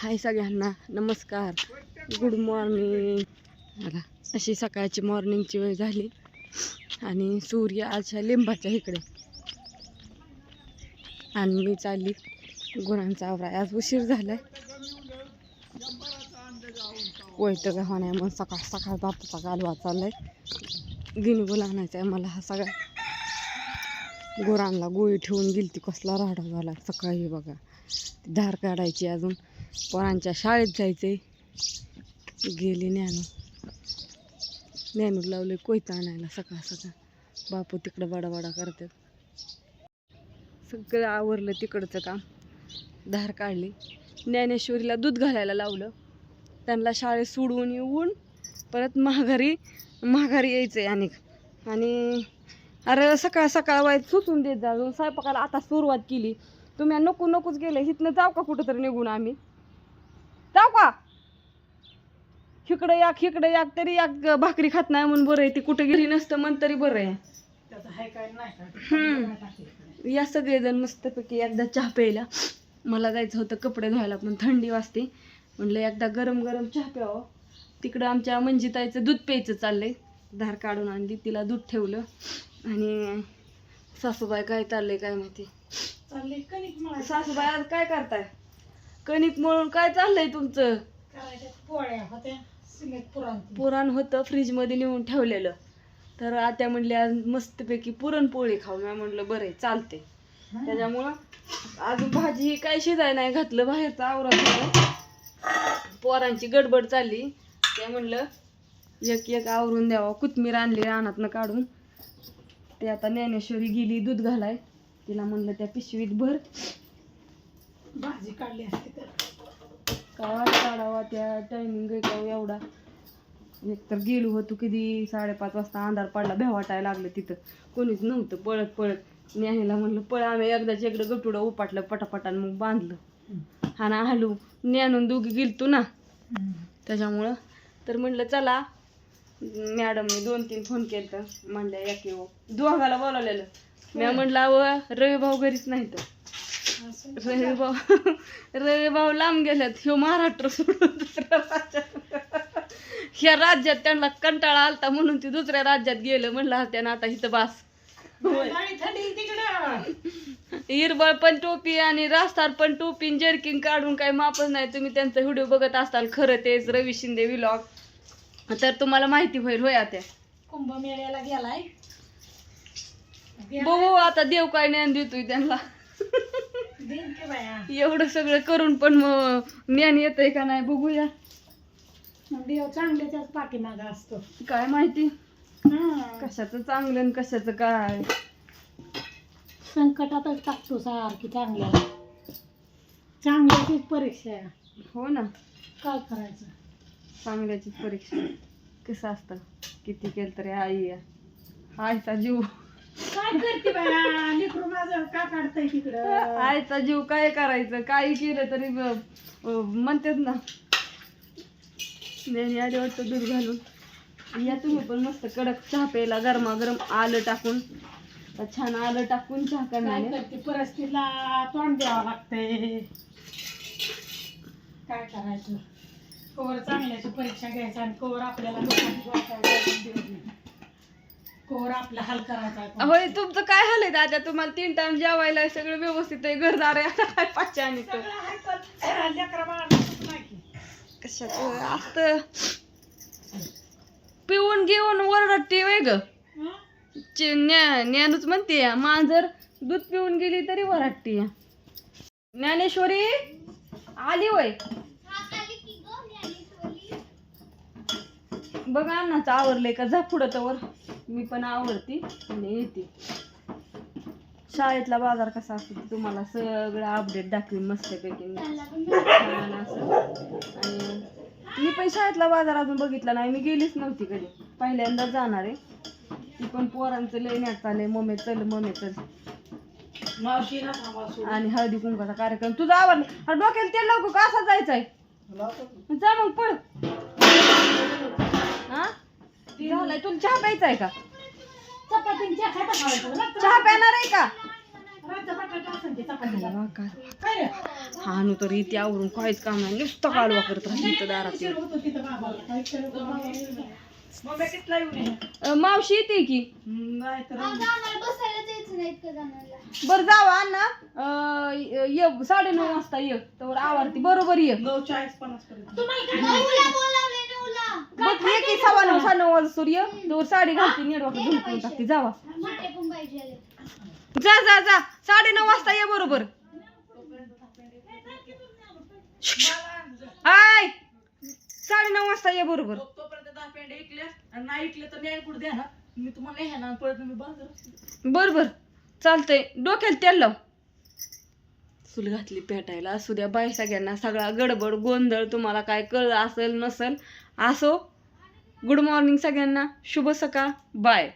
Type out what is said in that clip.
हाय सगळ्यांना नमस्कार. Good morning मला अशी सकाळची मॉर्निंगची वेळ झाली. आणि सूर्य आजच्या लिंबाच्या इकडे. आणि मी चालली. गुरांचा आवराय आज उशीर झालाय. वैत का नाही मग सकाळ सकाळ बापूचा गालवा चाललाय. गिनगुल आणायचा आहे मला हा सगळा. गुरांना गोळी ठेवून गेली ती कसला राडा झाला. सकाळी बघा. ती धार काढायची अजून. पोरांच्या शाळेत जायचंय. गेली ज्ञानू ज्ञानू लावले कोयता आणायला सकाळ सकाळ. बापू तिकडं बडा करतात. सगळं आवरलं तिकडचं काम. धार काढली. ज्ञानेश्वरीला दूध घालायला लावलं. त्यांना शाळेत सोडवून येऊन परत माघारी माघारी यायचं आणि आणि अरे सकाळ सकाळ वाईट सुचून देत जा. स्वयंपाकाला आता सुरुवात केली. तुम्ही नको नकोच गेले. इथनं जाऊ का कुठं तरी निघून आम्ही? जाऊ का? इकडं याक इकडं याक तरी याक भाकरी खात नाही म्हणून बरं आहे. ती कुठं गेली नसतं म्हण तरी बरं आहे. हम्म. या सगळेजण मस्तपैकी एकदा चहा प्यायला. मला जायचं होतं कपडे धुवायला पण थंडी वाजते. म्हणलं एकदा गरम गरम चहा प्यावं. तिकडं आमच्या मंजिताईचं दूध प्यायचं चाललंय. धार काढून आणली तिला दूध ठेवलं. आणि सासूबाई काय चाललंय काय माहिती. सासूबाई आज काय करताय? कणिक मळून काय चाललंय तुमचं? पोळ्या होत्या सिमेंट पुरण पुरण होतं फ्रीजमध्ये नेऊन ठेवलेलं. तर आत्या म्हणली आज मस्तपैकी पुरणपोळी खाऊ. मी म्हणलं बरं आहे चालते त्याच्यामुळं अजून भाजी ही काय शिजाय नाही घातलं बाहेरचं आवरात पोरांची गडबड चालली. ते म्हणलं एक एक आवरून द्यावं. कोथमीर आणली रानातनं काढून. ते आता ज्ञानेश्वरी गेली दूध घालाय. तिला म्हणलं त्या पिशवीत भर. भाजी काढली असते तर. काय काढावा त्या टायमिंग एवढा. एक तर गेलो होतो कधी साडेपाच वाजता अंधार पडला भ्या वाटायला लागलं तिथं. कोणीच नव्हतं पळत पळत. न्यायला म्हणलं पळ आम्ही एकदाच इकडं गटुडं उपाटलं पटापटान मग बांधलं. हा ना हलू न्यानून दोघी गेलतो ना. त्याच्यामुळं. तर म्हणलं चला. मॅडमने दोन तीन फोन केलं तर म्हणल्या या की हो. दोघाला बोलावलेलं. मी म्हणलं अव रवी भाऊ घरीच नाही तर रवी भाऊ रवी भाऊ लांब गेल्यात ह्यो महाराष्ट्र सोडून दुसऱ्या राज्यात. ह्या राज्यात त्यांना कंटाळा आलता म्हणून ते दुसऱ्या राज्यात गेलं म्हणलं त्यानं आता इथं बास. हिरबळ पण टोपी आणि रास्तार पण टोपी जर्किंग काढून काही मापच नाही. तुम्ही त्यांचा व्हिडिओ बघत असाल खरं तेच रवी शिंदे विलॉग तर तुम्हाला माहिती होईल होय आता कुंभमेळ्याला गेलाय. बघू आता देव काय ज्ञान देतोय त्यांना. एवढं सगळं करून पण मग ज्ञान येतंय का नाही बघूया. देव चांगल्याच्याच पाठीमागा असतो. काय माहिती. कशाचं चांगलं आणि कशाचं काय? संकटातच टाकतो सारखी चांगल्याला. चांगल्याचीच परीक्षा आहे. हो ना. काय करायचं? चांगल्याची परीक्षा. कसं असतं? किती केलं तरी आई आहे. आईचा जीव. काय करते बाया? लेकरू माझं का काढतंय तिकडं? आईचा जीव काय करायचं? काही केलं तरी ब- अं, म्हणतात ना नेहमी आले वाटतं दूध घालून. या तुम्ही पण मस्त कडक चहा प्यायला गरमागरम आलं टाकून. छान आलं टाकून चहा काय करणारे करते? परिस्थितीला तोंड द्यावं लागतंय. काय करायचं? कवर चांगल्याची परीक्षा घ्यायचा आणि कवर आपल्याला लोकांची कवर आपला हाल करायचा आहे. होय तुमचं काय हाल आहे दादा? तुम्हाला तीन टाइम जेवायला आहे, सगळं व्यवस्थित आहे घरदार आहे आता काय पाचशे आणि तर. सगळं आहे पण लेकरं बाळांचं नाही की. कशाचं? असतं पिऊन घेऊन ओरडते वय ग. हं? चे- न्या ज्ञानूच म्हणते मांजर दूध पिऊन गेली तरी वराटते ज्ञानेश्वरी आली वय बघा अन्नाचं आवरलंय का? जा पुढं तवर. मी पण आवडते आणि येते. शाळेतला बाजार कसा असतो तुम्हाला सगळं अपडेट दाखवीन मस्तपैकी छान असं. आणि मी पण शाळेतला बाजार अजून बघितला नाही. मी गेलीच नव्हती कधी. पहिल्यांदा जाणार आहे. ती पण पोरांचं लय नेट चाललंय मम्मी चल मम्मी चल. आणि हळदी कुंकाचा कार्यक्रम. तुझा आवडला. अरे डोक्याला तेल लावू का? असा जायचंय? जा मग पळ. हा? झालाय. तुला चहा प्यायचा आहे का? खाता ना. चहा आहे का? रातचा बटाटा असेल ते काय? रे? हानू तर इथे आवरून काहीच काम नाही. नुसतं कालवा करत राहते इथं दारात. उशीर येऊन. होतो तिथं बाबाला. काय केलं होतं? बाबाला? मम्मी कितला येऊन ये? अं, मावशी येते की? नाही तर बर जावा अण्णा अं, ये साडे नऊ वाजता ये. तर आवारती बरोबर ये. नऊ चाळीस पन्नास पर्यंत तुम्हाला काय बघ ये की सव्वा नऊ साडे नऊ वाजता सूर्य तर साडी घालते नेडवाकडे झुंपून टाकते जावा. जा जा जा. साडे नऊ वाजता ये बरोबर. आय! साडे नऊ वाजता ये बरोबर. तोपर्यंत दहा पेंडे ऐकले आणि नाही ऐकले तर न्याय कुठे द्या ना मी तुम्हाला हे ना परत मी बाजार बर बर चालतंय. डोक्याला तेल लाव. चूल घातली पेटायला. असू द्या बाय सगळ्यांना सगळा गडबड गोंधळ तुम्हाला काय कळलं असेल नसेल असो. गुड मॉर्निंग सगळ्यांना. शुभ सकाळ. बाय